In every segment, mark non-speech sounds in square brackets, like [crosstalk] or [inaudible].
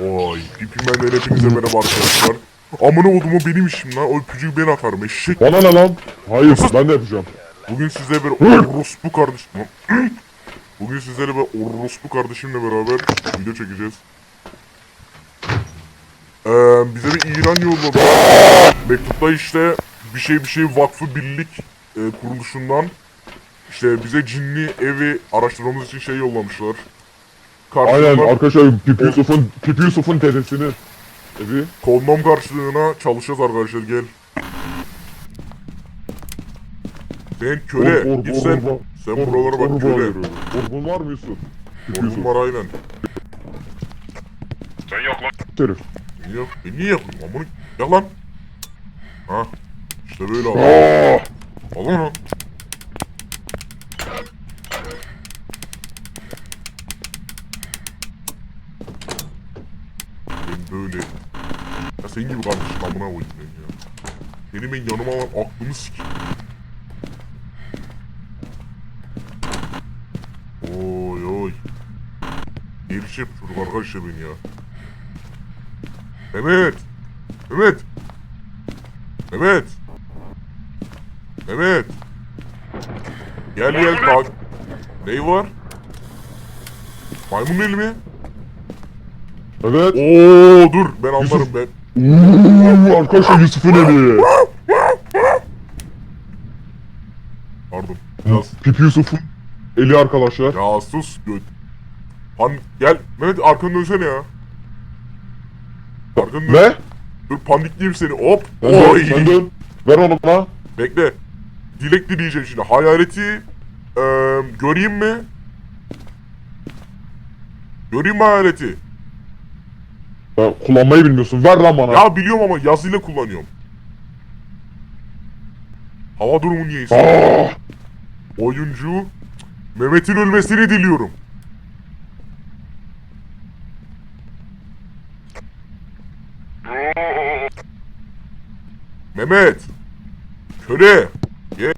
Oy, Pipimen'den hepinize merhaba arkadaşlar. Amına odumu benim işim lan. O öpücüğü ben atarım eşek. Bana ne lan? Hayır ben de yapacağım. Bugün sizle bir orospu kardeşim. Bugün sizlerle bir orospu kardeşimle beraber video çekeceğiz. Ee, bize bir İran yolladı. Mektupta işte bir şey bir şey vakfı birlik e, kuruluşundan işte bize cinli evi araştırmamız için şey yollamışlar. Aynen Karşılığında arkadaşlar Pipi Yusuf'un Pipi Yusuf'un dedesinin evi. kondom karşılığına çalışacağız arkadaşlar gel. Sen köle Or- or- git or- sen. or- Sen or- buralara or- bak köle. yürüyorum. Orbun var mı Yusuf? Yusuf. var aynen. Sen yak lan. Herif. Niye? E niye yapayım lan bunu? Ya lan. Ha. İşte böyle. Aa! Al onu. Böyle. Ya senin gibi kardeşim amına koyayım ben ya. Seni ben yanıma alan aklımı sikeyim. Oy oy. Gelişim çocuk arkadaşlar beni ya. Mehmet. Mehmet. Mehmet. Mehmet. Gel gel kalk. Ney var? Maymun eli mi? Evet. Oo dur ben anlarım Yusuf. ben. Uuu arkadaşlar Yusuf'un evi. Pardon. Biraz. Pipi Yusuf'un eli arkadaşlar. Ya sus göt. Pan gel Mehmet arkanı dönsene ya. Arkanı dön. Ne? Dur pandikleyeyim seni hop. Dön, Oy. sen dön. Ver onu bana. Bekle. Dilek dileyeceğim şimdi. Hayaleti eee göreyim mi? Göreyim mi hayaleti? Ya, kullanmayı bilmiyorsun. Ver lan bana. Ya biliyorum ama yazıyla kullanıyorum. Hava durumu niyeyse. Aa! Oyuncu Mehmet'in ölmesini diliyorum. Mehmet. Köle. Ye.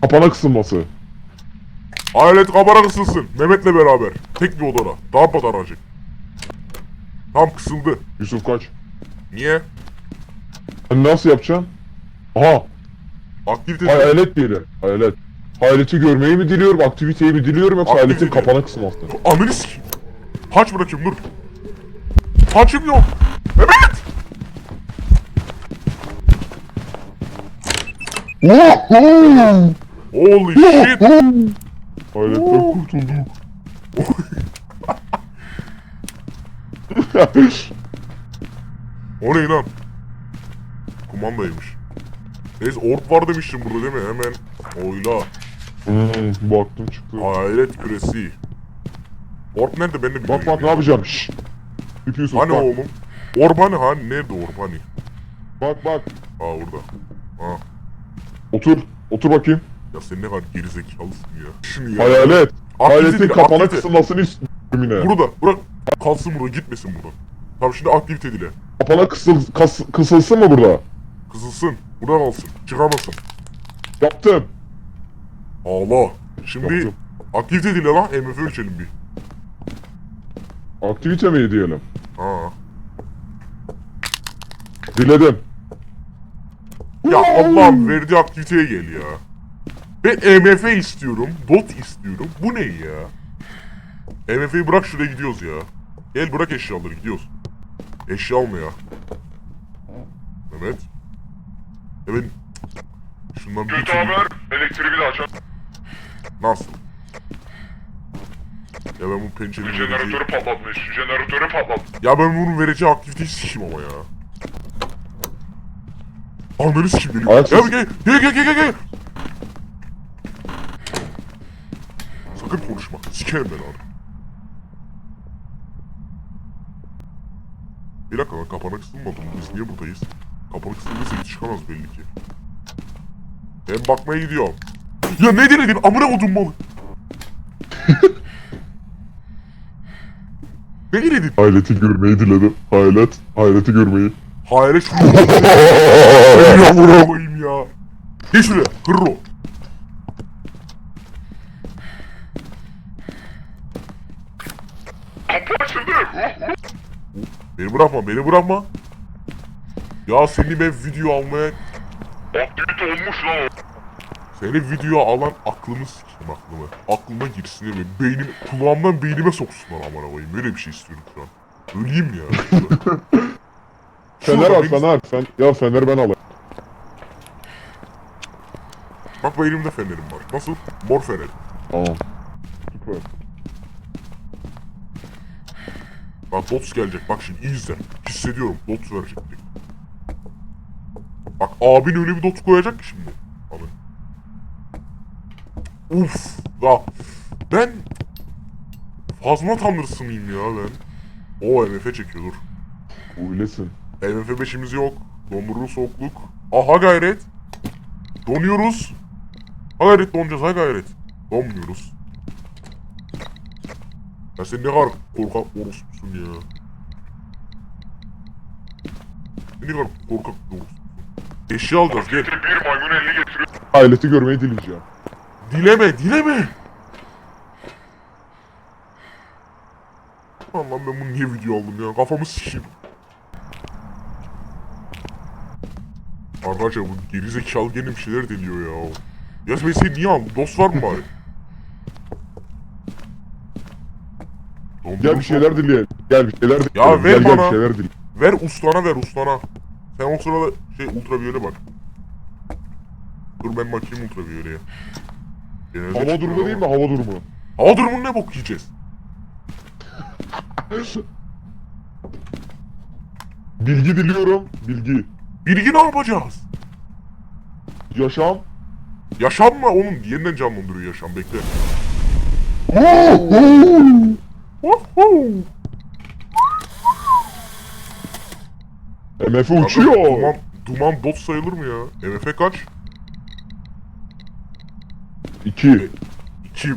Kapana kısılması. Hayalet kabara kısılsın. Mehmet'le beraber. Tek bir odada. Daha bataracak. Tam kısıldı. Yusuf kaç. Niye? Sen nasıl yapacaksın? Aha. Aktivite Hayalet diyelim. Hayalet. Hayaleti görmeyi mi diliyorum, aktiviteyi mi diliyorum yoksa Aktivite hayaletin kapana kısılması? Ananı sikeyim. Haç bırakayım dur. Haçım yok. Woohoo! Holy shit. Hayaletten kurtulduk. [laughs] O ne lan? Kumandaymış. Neyse ork var demiştim burada değil mi? Hemen oyla. hmm, baktım çıktı. Hayalet küresi. Ork nerede ben de bilmiyorum. Bak bak ne yapacağım. Şşş. Yusuf Hani bak. oğlum? Orbani hani? Nerede Orbani? Bak bak. Aa orada. Ha. Otur. Otur bakayım. Ya sen ne kadar gerizekalısın ya. Şunu ya. Hayalet. Hayaletin kapana kısılmasını istiyorum yine. Burada bırak. Kalsın burada gitmesin buradan. Tamam şimdi aktivite dile. Kapana kısıl, kas, kısılsın mı burada? Kızılsın. Burada kalsın. Çıkamasın. Yaptım. Allah. Şimdi Yaptım. aktivite dile lan. MF ölçelim bir. Aktivite mi diyelim? Ha. Diledim. Ya Allah'ım verdiği aktiviteye gel ya. Ben EMF istiyorum. Dot istiyorum. Bu ne ya? EMF'yi bırak şuraya gidiyoruz ya. Gel bırak eşyaları gidiyoruz. Eşya alma ya. Mehmet. Evet. Şundan bir Kötü haber. Elektriği de açar. Nasıl? Ya ben bu vereceği... Jeneratörü patlatmış. Jeneratörü patlat. Ya ben bunun vereceği aktiviteyi sikeyim ama ya. Ananı sikeyim geliyor. Ayak Gel gel gel gel gel gel gel. Sakın konuşma. Sikerim ben onu. Bir dakika lan kapana kısılmadı mı? Biz niye buradayız? Kapana kısıldıysa hiç çıkamaz belli ki. Ben bakmaya gidiyorum. Ya ne denedin? Amına kodum malı. [laughs] ne denedin? Hayaleti görmeyi diledim. Hayalet. Hayaleti görmeyi. Hayale şunu [laughs] ya vuramayayım ya. Geç şuraya. Hırro. Kapı açıldı. Beni bırakma beni bırakma. Ya seni ben video almaya Aktivite olmuş lan o. Seni video alan aklımı sikeyim aklımı. Aklıma girsin böyle beynim, kulağımdan beynime soksunlar amına koyayım. Böyle bir şey istiyorum şu an. Öleyim ya. [laughs] Fener al fener. Fen ya fener ben alayım. Bak bu elimde fenerim var. Nasıl? Mor fener. Tamam. Bak Dots gelecek. Bak şimdi iyi izle. Hissediyorum. Dots verecek diye. Bak abin öyle bir Dots koyacak ki şimdi. Abi. Uf. Ya ben fazla tanrısı mıyım ya ben? O MF çekiyor dur. Öylesin. MF 5'imiz yok. Dondurulu soğukluk. Aha gayret. Donuyoruz. Ha gayret donacağız ha gayret. Donmuyoruz. Ya sen ne kadar korkak orospusun ya. Sen ne kadar korkak orospusun. Eşya alacağız gel. Bir maymun elini getiriyor. Aileti görmeyi dileyeceğim. Dileme dileme. Lan lan ben bunu niye video aldım ya kafamı sikeyim. Arkadaşlar bu gerizekalı gene bir şeyler deniyor ya. Ya ben seni niye aldım? Dost var mı bari? Gel bir şeyler dileyelim. Gel bir şeyler dileyelim. Ya ver gel, gel bana. bir şeyler dileyelim. Ver ustana ver ustana. Sen o sırada şey ultraviyole bak. Dur ben bakayım ultraviyoleye. Genelde Hava durumu değil mi? Hava durumu. Hava durumunu ne bok yiyeceğiz? Bilgi diliyorum. Bilgi. Bilgi ne yapacağız? Yaşam. Yaşam mı? Onun yeniden canlandırıyor yaşam bekle. MF uçuyor. Duman, duman dot sayılır mı ya? MF kaç? 2. 2,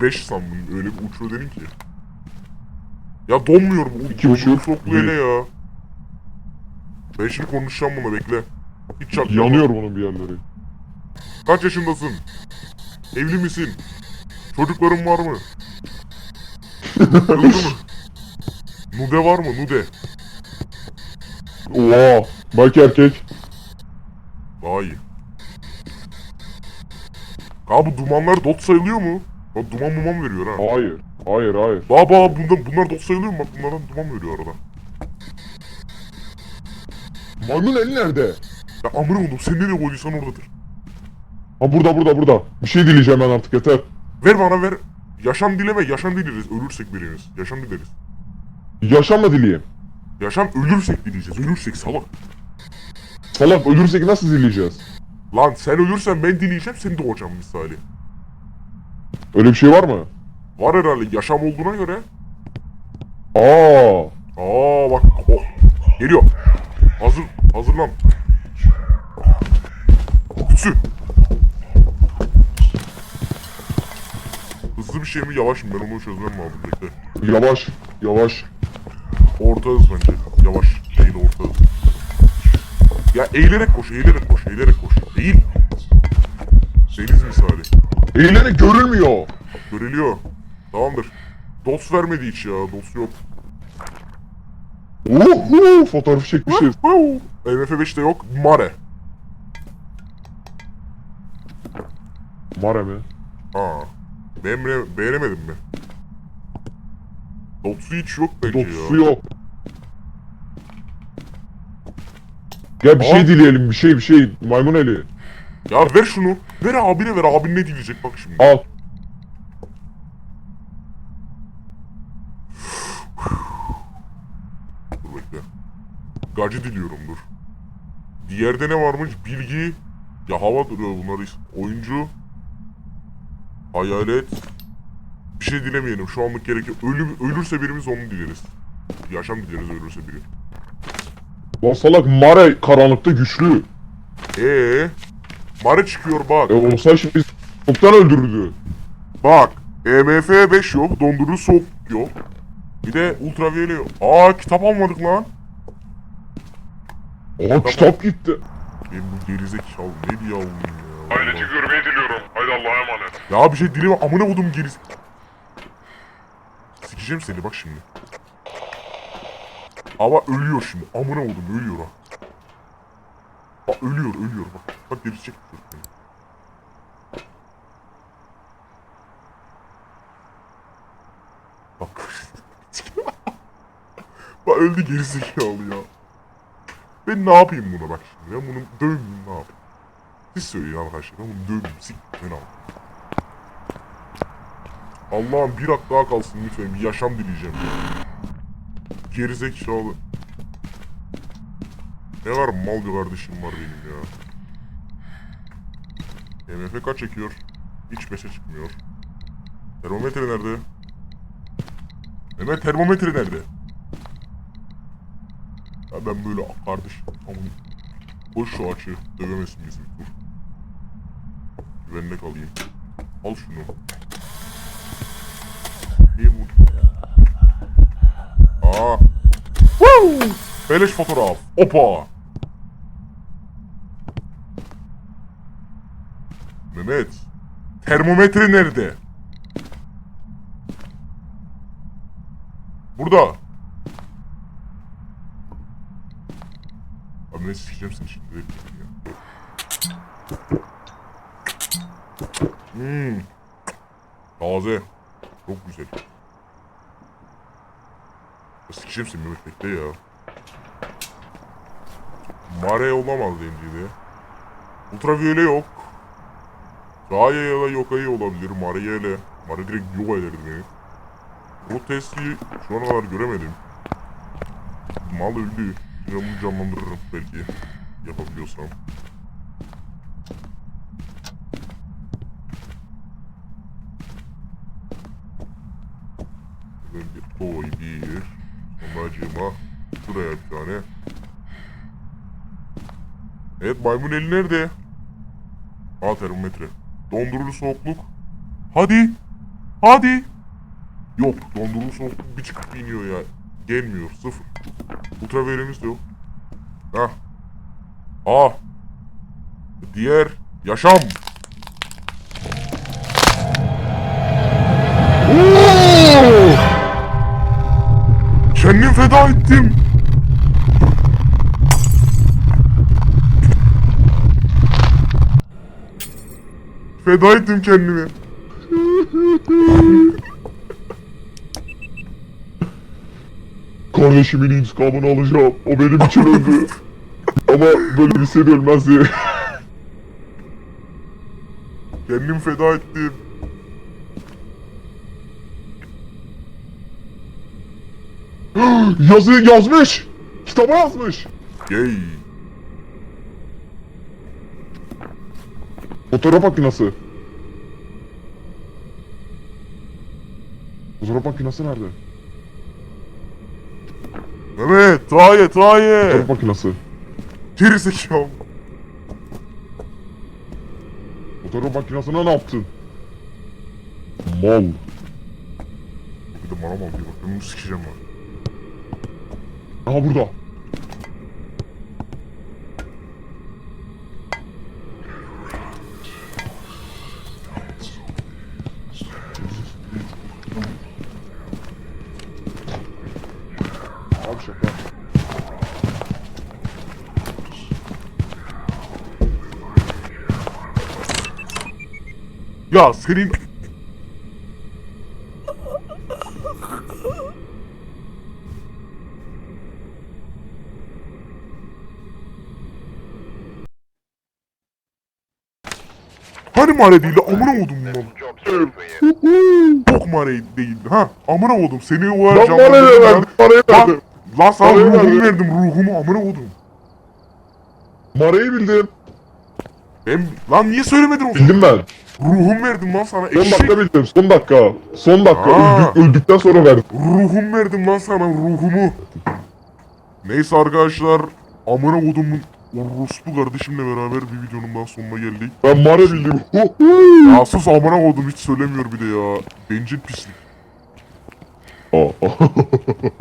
5 sandım. Öyle bir uçuyor dedin ki. Ya donmuyorum. O İki buçuk, Soklu bir. hele ya. Ben şimdi konuşacağım buna bekle. Hiç çaktırma. Yanıyor bunun bir yerleri. Kaç yaşındasın? Evli misin? Çocukların var mı? Öldü mü? Nude var mı? Nude. Oha. Bak erkek. Daha iyi. Abi bu dumanlar dot sayılıyor mu? Bak duman duman veriyor ha. Hayır. Hayır hayır. Baba bundan, bunlar dot sayılıyor mu? Bak bunlardan duman veriyor arada. Maymun eli nerede? Ya amına koydum sen nereye koyduysan oradadır. Ha burada burada burada. Bir şey dileyeceğim ben artık yeter. Ver bana ver. Yaşam dileme yaşam dileriz ölürsek birimiz. Yaşam dileriz. Yaşam mı dileyeyim? Yaşam ölürsek dileyeceğiz. Ölürsek salak. Salak ölürsek nasıl dileyeceğiz? Lan sen ölürsen ben dileyeceğim seni doğacağım misali. Öyle bir şey var mı? Var herhalde yaşam olduğuna göre. Aa. Aa bak oh. Geliyor. Hazır hazırlan. Kütsü. Hızlı bir şey mi yavaş mı ben onu çözmem lazım bekle. Yavaş. Yavaş. Orta hız bence. Yavaş değil orta hız. Ya eğilerek koş eğilerek koş eğilerek koş. Eğil. Deniz misali. Eğlenerek görülmüyor. Görülüyor. Tamamdır. Dots vermedi hiç ya. Dots yok. Uhu, fotoğrafı çekmişiz. MF5'te yok. Mare. Mare mi? Ha. Beğenme, beğenemedim mi? Dots'u hiç yok bence Dokusu ya. yok. Gel bir Aa. şey dileyelim bir şey bir şey. Maymun eli. Ya ver şunu. Ver abine ver. Abin ne diyecek bak şimdi. Al. Dur bekle. Gacı diliyorum dur. Diğerde ne varmış? Bilgi. Ya hava duruyor bunları. Oyuncu. Hayalet. Bir şey dilemeyelim. Şu anlık gerekiyor. Ölüm, ölürse birimiz onu dileriz. Yaşam dileriz ölürse biri. Lan salak Mare karanlıkta güçlü. Ee, Mare çıkıyor bak. E olsa şimdi biz çoktan öldürürdü. Bak. EMF 5 yok. Dondurucu soğuk yok. Bir de ultraviyole yok. Aa kitap almadık lan. Aa kitap gitti. Ben bu gerizekalı ne diye aldım ya. Aileti görmeyi Haydi Allah'a emanet. Ya bir şey dileme amına kodum geriz. Sikeceğim seni bak şimdi. Ama ölüyor şimdi. Amına oldum ölüyor ha. Bak ölüyor ölüyor bak. Bak derisi çekmiş. Bak. [laughs] bak öldü gerizekalı ya. Ben ne yapayım buna bak şimdi. Ben bunu dövmeyeyim ne yapayım. Siz söyleyin arkadaşlar. Ben bunu dövmeyeyim. Sik. Ben ne yapayım. Allah'ım bir hak daha kalsın lütfen. Bir yaşam dileyeceğim. Gerizekalı. Ne var mal bir kardeşim var benim ya. MF kaç çekiyor? Hiç beşe çıkmıyor. Termometre nerede? Mehmet termometre nerede? Ya ben böyle kardeş aman boş şu açı dövemesin bizi dur. Güvenlik alayım. Al şunu. İyi bu. Aa. Woo! Beleş fotoğraf. Opa. Mehmet. Termometre nerede? Burada. Abi ne sikeceğim seni şimdi. Hmm. Taze. Çok güzel. Sikeceğim seni Mehmet bekle ya. Mare olamaz denciydi. Ultraviyole yok. Gaye ya da Yokai olabilir. Marielle. Mare direkt yok ederdi beni. Bu testi şu ana kadar göremedim. Mal öldü. Yine bunu canlandırırım belki. Yapabiliyorsam. Bir toy bir. Sonracığıma şuraya bir tane. Evet maymun eli nerede? Aa termometre. Dondurulu soğukluk. Hadi. Hadi. Yok dondurulu soğukluk bir çıkıp iniyor ya. Gelmiyor sıfır. Ultraverimiz de yok. Hah. Aa. Diğer yaşam. Ettim. Feda ettim kendimi. Kardeşimin intikamını alacağım. O benim için öldü. Ama böyle bir şey de ölmez diye. Kendim feda ettim. [gasps] Yazı yazmış. Kitaba yazmış. Gay. Fotoğraf makinesi. Fotoğraf makinesi nerede? Mehmet, Taye, Taye. Fotoğraf makinesi. Geri zekalı. Fotoğraf makinesine ne yaptın? Mal. Bir de bana mı diyor bak ben bunu sikeceğim bak. Aha burada. Abi şaka. Ya senin... Mare değildi amına oldum mal. Bok mare değildi ha amına oldum seni o Lan kadar parayı canlandırdım verdim, parayı verdim. lan sana Parayı ruhumu verdim. verdim ruhumu amına oldum. Marayı bildim. Ben lan niye söylemedin o? Bildim ben. Ruhum verdim lan sana Son eşek. dakika bildim. Son dakika. Son dakika. Aa. Öldük, öldükten sonra verdim. Ruhum verdim lan sana ruhumu. Neyse arkadaşlar amına kodumun orospu kardeşimle beraber bir videonun daha sonuna geldik. Ben Mara bildim. Ya sus amına kodum hiç söylemiyor bir de ya. Bencil pislik.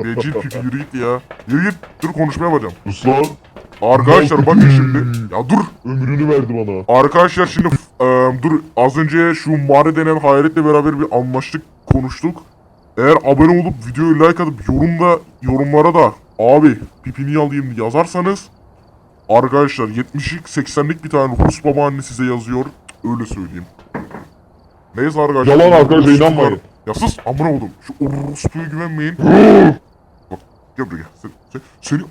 Bencil pipi yürü git ya. Yürü git dur konuşma yapacağım. Sus lan. Arkadaşlar bakın şimdi. Ya dur. Ömrünü verdi bana. Arkadaşlar şimdi e, dur az önce şu mağara denen hayaletle beraber bir anlaştık konuştuk. Eğer abone olup videoyu like atıp yorumda yorumlara da Abi pipini alayım yazarsanız arkadaşlar 70'lik 80'lik bir tane Rus babaanne size yazıyor. Öyle söyleyeyim. Neyse arkadaşlar. Yalan arkadaşlar, inanmayın. Ya sus amına oğlum. Şu Rus'puya güvenmeyin. Bak gel buraya. Sen, sen, seni